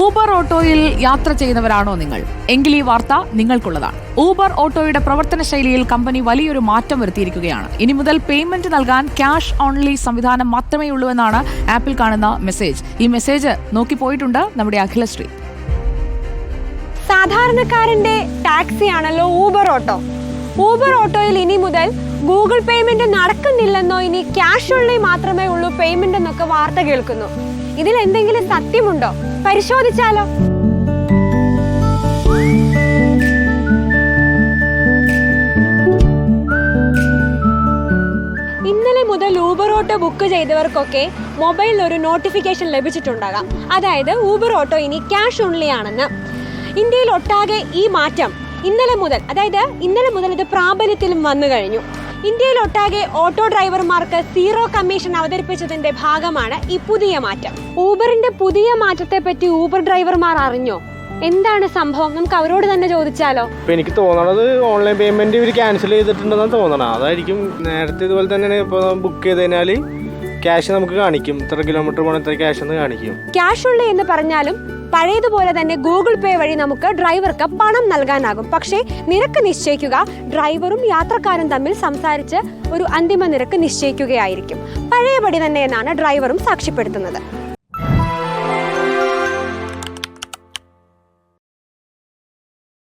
Uber ഓട്ടോയിൽ യാത്ര ചെയ്യുന്നവരാണോ നിങ്ങൾ? എങ്കിൽ ഈ വാർത്ത നിങ്ങൾക്കുള്ളതാണ്. ഊബർ ഓട്ടോയുടെ പ്രവർത്തന ശൈലിയിൽ കമ്പനി വലിയൊരു മാറ്റം വരുത്തിയിരിക്കുകയാണ്. ഇനി മുതൽ പേയ്മെന്റ് നൽകാൻ ക്യാഷ് ഓൺലി സംവിധാനം മാത്രമേ ഉള്ളൂ എന്നാണ് ആപ്പിൽ കാണുന്ന മെസ്സേജ്. ഈ മെസ്സേജ് നോക്കിപ്പോയിട്ടുണ്ട് നമ്മുടെ അഖിലശ്രീ സാധാരണക്കാരന്റെ ടാക്സി ആണല്ലോ ഊബർ ഓട്ടോ. ഊബർ ഓട്ടോയിൽ ഇനി മുതൽ ഗൂഗിൾ പേയ്മെന്റ് നടക്കുന്നില്ലെന്നോ ഇനി ക്യാഷ് ഉള്ളി മാത്രമേ ഉള്ളൂ പേയ്മെന്റ് എന്നൊക്കെ വാർത്ത കേൾക്കുന്നു. ഇതിൽ എന്തെങ്കിലും സത്യമുണ്ടോ? പരിശോധിച്ചാലോ? ഇന്നലെ മുതൽ ഊബർ ഓട്ടോ ബുക്ക് ചെയ്തവർക്കൊക്കെ മൊബൈലിൽ ഒരു നോട്ടിഫിക്കേഷൻ ലഭിച്ചിട്ടുണ്ടാകാം. അതായത് ഊബർ ഓട്ടോ ഇനി ക്യാഷ് ഓൺലി ആണെന്ന്. ഇന്ത്യയിൽ ഒട്ടാകെ ഈ മാറ്റം ഇന്നലെ മുതൽ അതായത് ഇന്നലെ മുതൽ ഇത് പ്രാബല്യത്തിലും വന്നു കഴിഞ്ഞു. ഇന്ത്യയിൽ ഒട്ടാകെ ഓട്ടോ ഡ്രൈവർമാർക്ക് സീറോ കമ്മീഷൻ അവതരിപ്പിച്ചതിന്റെ ഭാഗമാണ് ഈ പുതിയ മാറ്റം. ഊബറിന്റെ പുതിയ മാറ്റത്തെ പറ്റി ഊബർ ഡ്രൈവർമാർ അറിഞ്ഞോ? എന്താണ് സംഭവം? നമുക്ക് അവരോട് തന്നെ ചോദിച്ചാലോ? ഇപ്പം എനിക്ക് തോന്നണത് ഓൺലൈൻ പേയ്മെന്റ് ഇവർ ക്യാൻസൽ ചെയ്തിട്ടുണ്ടെന്നാണ് തോന്നണം അതായിരിക്കും നേരത്തെ ഇതുപോലെ തന്നെ ഇപ്പൊ ബുക്ക് ചെയ്ത് കഴിഞ്ഞാൽ ക്യാഷ് നമുക്ക് കാണിക്കും. ഇത്ര കിലോമീറ്റർ പോകണം ഇത്ര ക്യാഷ് എന്ന് കാണിക്കും. ക്യാഷ് ഉള്ളേ എന്ന് പറഞ്ഞാലും പഴയതുപോലെ തന്നെ ഗൂഗിൾ പേ വഴി നമുക്ക് ഡ്രൈവർക്ക് പണം നൽകാനാകും. പക്ഷേ നിരക്ക് നിശ്ചയിക്കുക ഡ്രൈവറും യാത്രക്കാരും തമ്മിൽ സംസാരിച്ച് ഒരു അന്തിമ നിരക്ക് നിശ്ചയിക്കുകയായിരിക്കും. പഴയപടി തന്നെ എന്നാണ് ഡ്രൈവറും സാക്ഷ്യപ്പെടുത്തുന്നത്.